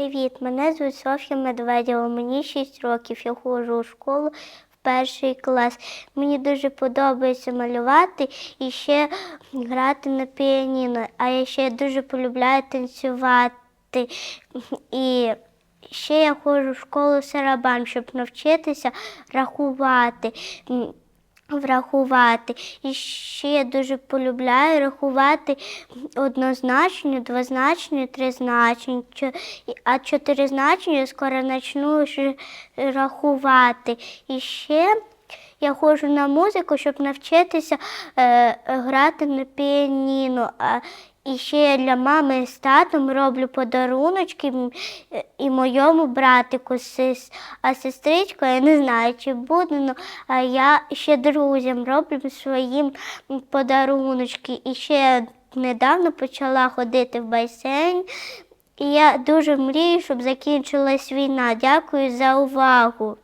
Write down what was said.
Привіт, мене звуть Софія Медведєва, мені 6 років. Я ходжу у школу в перший клас. Мені дуже подобається малювати і ще грати на піаніно. А я ще дуже полюбляю танцювати. І ще я ходжу в школу Сарабан, щоб навчитися рахувати. Врахувати. І ще я дуже полюбляю рахувати однозначні, двозначні, тризначні. А чотиризначні я скоро почну рахувати. І ще я ходжу на музику, щоб навчитися е, грати на піаніно. А, і ще для мами з татом роблю подаруночки і моєму братику, а сестричка, я не знаю, чи буде, ну, а я ще друзям роблю своїм подаруночки. І ще недавно почала ходити в басейн. І я дуже мрію, щоб закінчилась війна. Дякую за увагу.